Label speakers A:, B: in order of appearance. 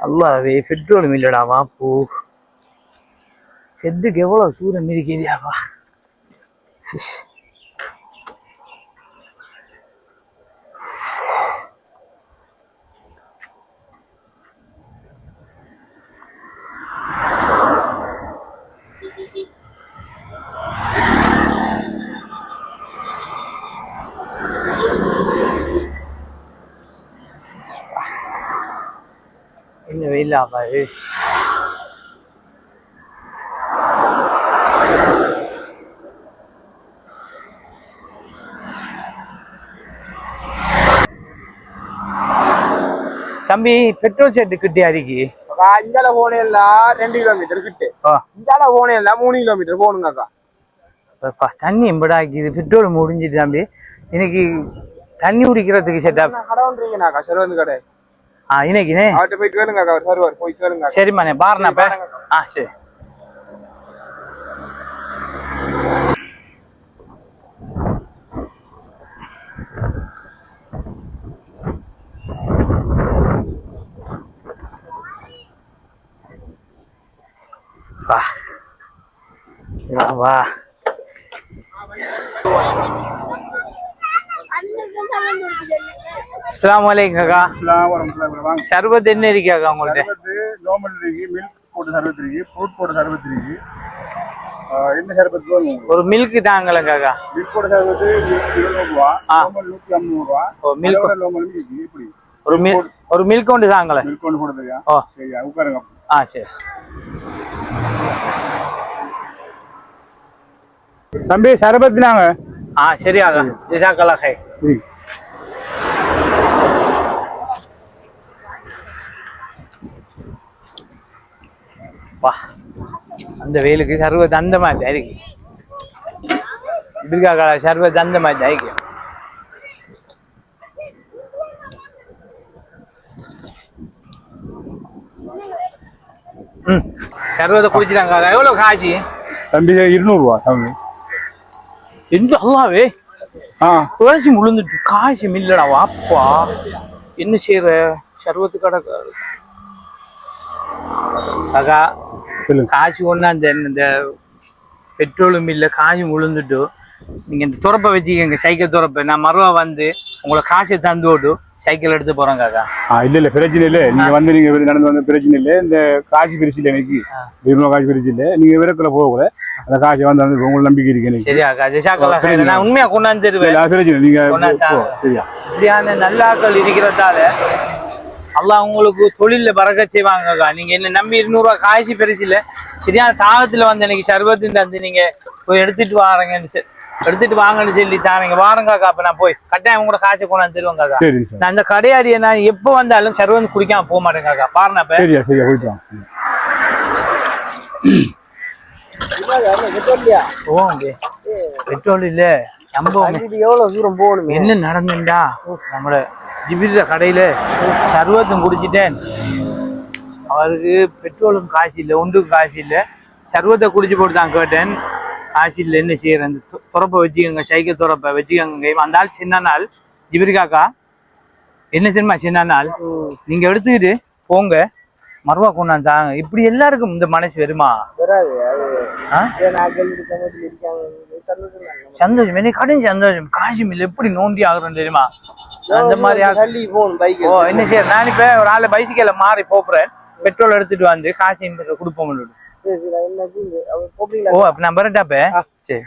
A: அல்லாவே பெட்ரோல் இல்லடாவா போ. செத்துக்கு எவ்வளோ சூரம் இருக்குதியாப்பா என்ன வெயிலாவா இது தம்பி பெட்ரோல் செட்டு கிட்டே அருகி
B: அக்கா இந்தால போனேல்லாம் ரெண்டு கிலோமீட்டர் கிட்ட. இந்தால போனேல்லாம் மூணு கிலோமீட்டர் போகணுங்க அக்கா.
A: அப்பா, தண்ணி எம்படாக்கிது பெட்ரோல் முடிஞ்சுது தம்பி. இன்னைக்கு தண்ணி குடிக்கிறதுக்கு செட்டா
B: கடை வந்துருங்கண்ணாக்கா சர்வந்து கடை?
A: ஆ இன்னைக்குனே
B: அவர்கிட்ட போய் கேளுங்க அக்கா அவர் சர்வர் போய் கேளுங்க.
A: சரிம்மாண்ணே பாருண்ணா ஆ சரி வா வா வா அஸ்ஸலாமு அலைக்கும் காக்கா.
C: வபரகாத்துஹு.
A: சர்பத் என்ன இருக்காக்கா உங்கள்ட்ட?
C: சர்பத்து நார்மல் இருக்கு மில்க் போட்ட சர்பத் இருக்கு ஃப்ரூட் போட்ட சர்பத் இருக்கு. என்ன சர்பத்?
A: ஒரு மில்க் தாங்களேன் காக்கா.
C: மில்க் போட்ட சர்பத்து இருநூறு ரூபா
A: ஆ.
C: நார்மல் நூத்தி ஐம்பது ரூபா.
A: ஓ, milk.
C: அதோட நார்மல் இருக்கு இப்படி.
A: ஒரு மில் ஒரு மில்க் ஒன்று தாங்களேன்
C: மில்க் ஒன்று போடுறதுக்கா
A: ஓ.
C: சரி உட்காருங்க.
A: ஆ சரி.
C: தம்பி சர்பத் நாங்க
A: ஆ சரி ஆகா. ஜிசாக்கல்லா வா. அந்த வெயிலுக்கு சர்வத் அந்த மாதிரி இருக்கு இருக்கா சர்வத் அந்த மாதிரி இருக்கு ம். சர்வத்தை குடிச்சிட்டாங்க. எவ்வளோ காசு?
C: தம்பி இருநூறு ரூபா தம்பி.
A: எந்த அல்லாவே
C: ஆ.
A: காசு முழுந்துட்டு காசு இல்லடா வாப்பா. என்ன செய்யற சர்வத்து கடை அக்கா காசு ஒண்ணா இந்த இந்த பெட்ரோலும் இல்ல காசு முழுந்துட்டு நீங்க இந்த துறப்பை வச்சுக்கோங்க சைக்கிள் துறப்பை. நான் மறுவா வந்து உங்களை காசை தந்து விட்டு சைக்கிள் எடுத்து போறேன் காக்கா
C: ஆ இல்ல இல்ல பிரச்சனை இல்ல. நீங்க வந்து நீங்க வெளிய நடந்து வந்த பிரச்சனை இல்ல. இந்த காசு பிரிச்சு இல்ல எனக்கு. இருநூறு காசு பிரிச்சு இல்ல. நீங்க விரக்கல போக கூட அந்த காசு வந்து அந்த உங்களுக்கு நம்பிக்கை இருக்கு எனக்கு.
A: சரியா அக்கா கயிறு. நான் உண்மையா கொண்டாந்து தருவேன்.
C: பிரச்சனை இல்ல. நீங்க
A: கொண்டாந்து
C: போ,
A: தாங்க.
C: சரியா.
A: இப்படியான நல்லாக்கள் இருக்கிறதால அல்லாஹ் உங்களுக்கு தொழில பறக்க செய்வாங்கக்கா. நீங்க என்ன நம்பி இருநூறுவா காய்ச்சி பெருசு இல்ல சரியான தாகத்துல வந்து எனக்கு சர்பத்து தந்து நீங்க போய் எடுத்துட்டு வாரங்கன்னு சொ- எடுத்துட்டு வாங்கன்னு சொல்லி தாரீங்க. வாரங்காக்கா அப்ப நான் போய் கட்டாயம் உங்களோட காசை கொண்டாந்து தருவேன் காக்கா
C: சரி சார்.
A: நான் அந்த கடையாடிய நான் எப்ப வந்தாலும் சர்வந்து குடிக்காம போக மாட்டேன் காக்கா பாருங்க அப்ப. பெட்ரோல் இல்ல
B: இது எவ்வளவு தூரம் போகணுமே?
A: என்ன நடந்துண்டா? நம்மள ஜிபிர கடையில சர்வத்தும் குடிச்சிட்டேன். அவருக்கு பெட்ரோலும் காசு இல்லை ஒன்றுக்கும் காசு இல்லை. சர்வத்தை குடிச்சு போட்டு தான் கேட்டேன். காசு இல்லை என்ன து- துறப்பை வச்சுக்கோங்க சைக்கிள் துறப்பை வச்சுக்கோங்க அந்த ஆள் சின்ன நாள். ஜிபிரி காக்கா என்ன தெரியுமா சின்ன நாள்? நீங்க எடுத்துக்கிட்டு போங்க. மறுவா கொண்டாந்து தாங்க. இப்படி எல்லாருக்கும் இந்த மனசு வருமா? சந்தோஷம் எனக்கு கடன் சந்தோஷம். காசு இல்லை எப்படி நோண்டி ஆகுறேன்னு தெரியுமா? அந்த மாதிரி ஓ என்ன செய்ய நான் இப்ப ஒரு ஆளு பைசிக்கல்ல மாறி போப்புறேன். பெட்ரோல் எடுத்துட்டு வந்து காசு கொடுப்போம்
B: சரி சரி
A: ஓ அப்ப நான் பரட்டாப்ப சரி.